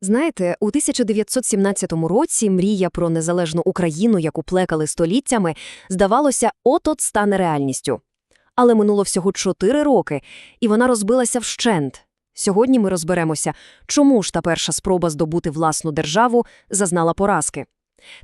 Знаєте, у 1917 році мрія про незалежну Україну, яку плекали століттями, здавалося, от-от стане реальністю. Але минуло всього чотири роки, і вона розбилася вщент. Сьогодні ми розберемося, чому ж та перша спроба здобути власну державу зазнала поразки.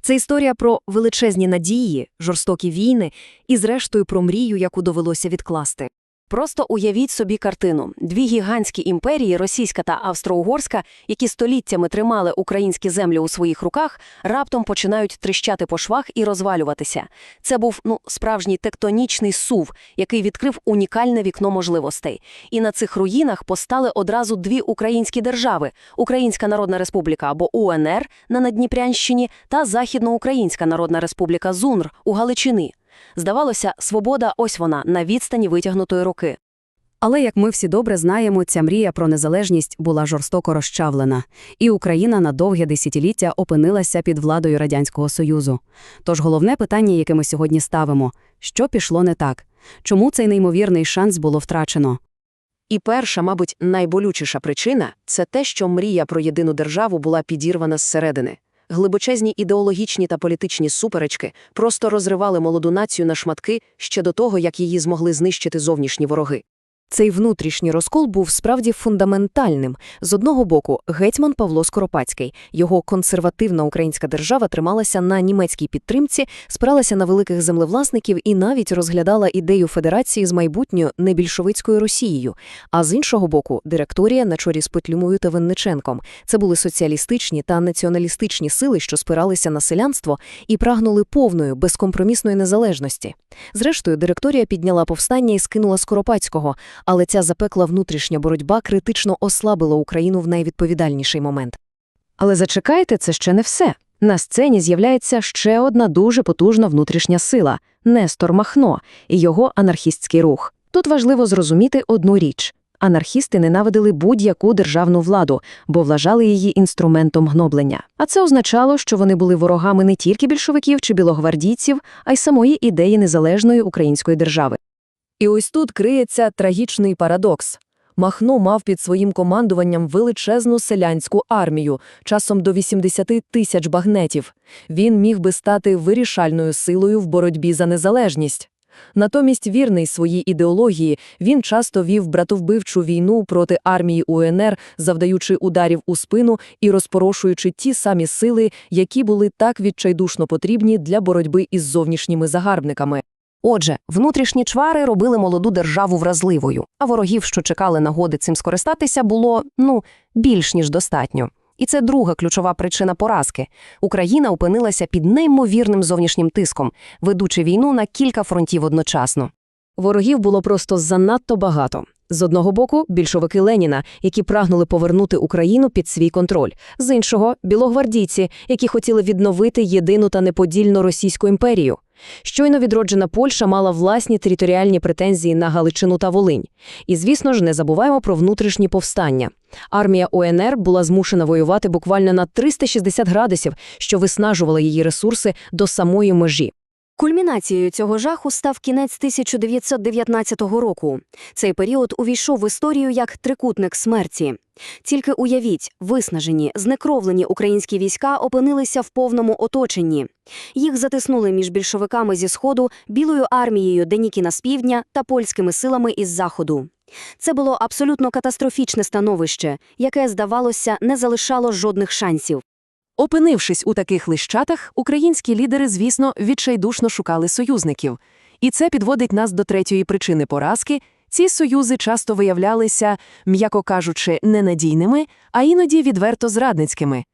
Це історія про величезні надії, жорстокі війни і, зрештою, про мрію, яку довелося відкласти. Просто уявіть собі картину. Дві гігантські імперії, російська та австро-угорська, які століттями тримали українські землі у своїх руках, раптом починають тріщати по швах і розвалюватися. Це був ну, справжній тектонічний сув, який відкрив унікальне вікно можливостей. І на цих руїнах постали одразу дві українські держави – Українська Народна Республіка або УНР на Надніпрянщині та Західноукраїнська Народна Республіка ЗУНР у Галичині. Здавалося, свобода ось вона, на відстані витягнутої руки. Але, як ми всі добре знаємо, ця мрія про незалежність була жорстоко розчавлена, і Україна на довге десятиліття опинилася під владою Радянського Союзу. Тож головне питання, яке ми сьогодні ставимо – що пішло не так? Чому цей неймовірний шанс було втрачено? І перша, мабуть, найболючіша причина – це те, що мрія про єдину державу була підірвана зсередини. Глибочезні ідеологічні та політичні суперечки просто розривали молоду націю на шматки ще до того, як її змогли знищити зовнішні вороги. Цей внутрішній розкол був справді фундаментальним. З одного боку, гетьман Павло Скоропадський. Його консервативна українська держава трималася на німецькій підтримці, спиралася на великих землевласників і навіть розглядала ідею федерації з майбутньою небільшовицькою Росією. А з іншого боку, директорія на чорі з Петлюмою та Винниченком. Це були соціалістичні та націоналістичні сили, що спиралися на селянство і прагнули повної, безкомпромісної незалежності. Зрештою, директорія підняла повстання і скинула Скоропадського, але ця запекла внутрішня боротьба критично ослабила Україну в найвідповідальніший момент. Але зачекайте, це ще не все. На сцені з'являється ще одна дуже потужна внутрішня сила – Нестор Махно і його анархістський рух. Тут важливо зрозуміти одну річ. Анархісти ненавидили будь-яку державну владу, бо вважали її інструментом гноблення. А це означало, що вони були ворогами не тільки більшовиків чи білогвардійців, а й самої ідеї незалежної української держави. І ось тут криється трагічний парадокс. Махно мав під своїм командуванням величезну селянську армію, часом до 80 тисяч багнетів. Він міг би стати вирішальною силою в боротьбі за незалежність. Натомість, вірний своїй ідеології, він часто вів братовбивчу війну проти армії УНР, завдаючи ударів у спину і розпорошуючи ті самі сили, які були так відчайдушно потрібні для боротьби із зовнішніми загарбниками. Отже, внутрішні чвари робили молоду державу вразливою, а ворогів, що чекали нагоди цим скористатися, було, ну, більш ніж достатньо. І це друга ключова причина поразки. Україна опинилася під неймовірним зовнішнім тиском, ведучи війну на кілька фронтів одночасно. Ворогів було просто занадто багато. З одного боку, більшовики Леніна, які прагнули повернути Україну під свій контроль. З іншого білогвардійці, які хотіли відновити єдину та неподільну Російську імперію. Щойно відроджена Польща мала власні територіальні претензії на Галичину та Волинь. І, звісно ж, не забуваємо про внутрішні повстання. Армія УНР була змушена воювати буквально на 360 градусів, що виснажувало її ресурси до самої межі. Кульмінацією цього жаху став кінець 1919 року. Цей період увійшов в історію як трикутник смерті. Тільки уявіть, виснажені, знекровлені українські війська опинилися в повному оточенні. Їх затиснули між більшовиками зі сходу, білою армією Денікіна з півдня та польськими силами із заходу. Це було абсолютно катастрофічне становище, яке, здавалося, не залишало жодних шансів. Опинившись у таких лищатах, українські лідери, звісно, відчайдушно шукали союзників. І це підводить нас до третьої причини поразки. Ці союзи часто виявлялися, м'яко кажучи, ненадійними, а іноді відверто зрадницькими.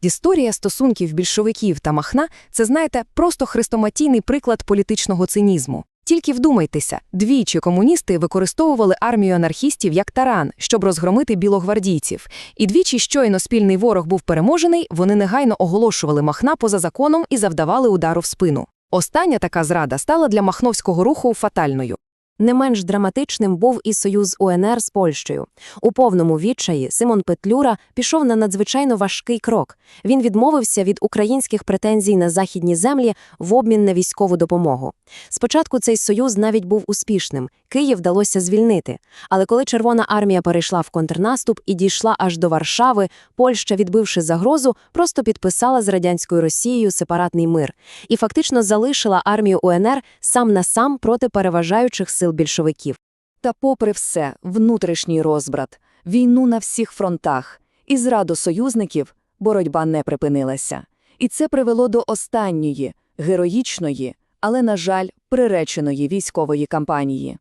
Історія стосунків більшовиків та Махна – це, знаєте, просто хрестоматійний приклад політичного цинізму. Тільки вдумайтеся, двічі комуністи використовували армію анархістів як таран, щоб розгромити білогвардійців. І двічі щойно спільний ворог був переможений, вони негайно оголошували Махна поза законом і завдавали удару в спину. Остання така зрада стала для махновського руху фатальною. Не менш драматичним був і союз УНР з Польщею. У повному відчаї Симон Петлюра пішов на надзвичайно важкий крок. Він відмовився від українських претензій на західні землі в обмін на військову допомогу. Спочатку цей союз навіть був успішним. Київ вдалося звільнити. Але коли Червона армія перейшла в контрнаступ і дійшла аж до Варшави, Польща, відбивши загрозу, просто підписала з радянською Росією сепаратний мир і фактично залишила армію УНР сам на сам проти переважаючих сил більшовиків. Та попри все, внутрішній розбрат, війну на всіх фронтах і зраду союзників боротьба не припинилася. І це привело до останньої, героїчної, але, на жаль, приреченої військової кампанії.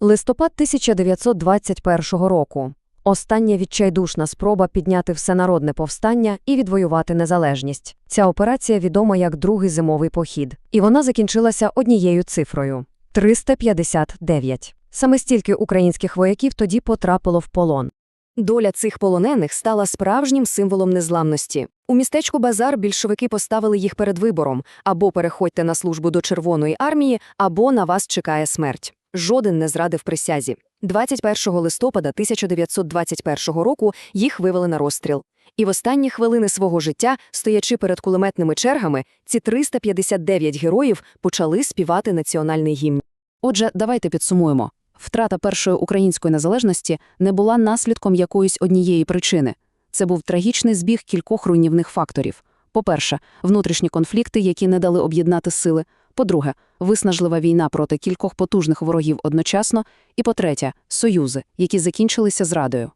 Листопад 1921 року. Остання відчайдушна спроба підняти всенародне повстання і відвоювати незалежність. Ця операція відома як Другий зимовий похід, і вона закінчилася однією цифрою – 359. Саме стільки українських вояків тоді потрапило в полон. Доля цих полонених стала справжнім символом незламності. У містечку Базар більшовики поставили їх перед вибором – або переходьте на службу до Червоної армії, або на вас чекає смерть. Жоден не зрадив присязі. 21 листопада 1921 року їх вивели на розстріл. І в останні хвилини свого життя, стоячи перед кулеметними чергами, ці 359 героїв почали співати національний гімн. Отже, давайте підсумуємо. Втрата першої української незалежності не була наслідком якоїсь однієї причини. Це був трагічний збіг кількох руйнівних факторів. По-перше, внутрішні конфлікти, які не дали об'єднати сили. По-друге, виснажлива війна проти кількох потужних ворогів одночасно. І по-третє, союзи, які закінчилися зрадою.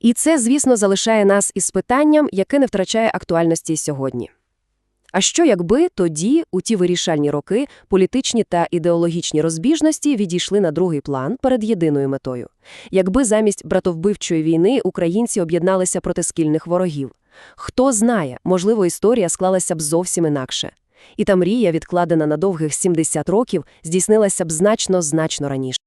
І це, звісно, залишає нас із питанням, яке не втрачає актуальності сьогодні. А що якби тоді, у ті вирішальні роки, політичні та ідеологічні розбіжності відійшли на другий план перед єдиною метою? Якби замість братовбивчої війни українці об'єдналися проти скільних ворогів? Хто знає, можливо, історія склалася б зовсім інакше. І та мрія, відкладена на довгих 70 років, здійснилася б значно-значно раніше.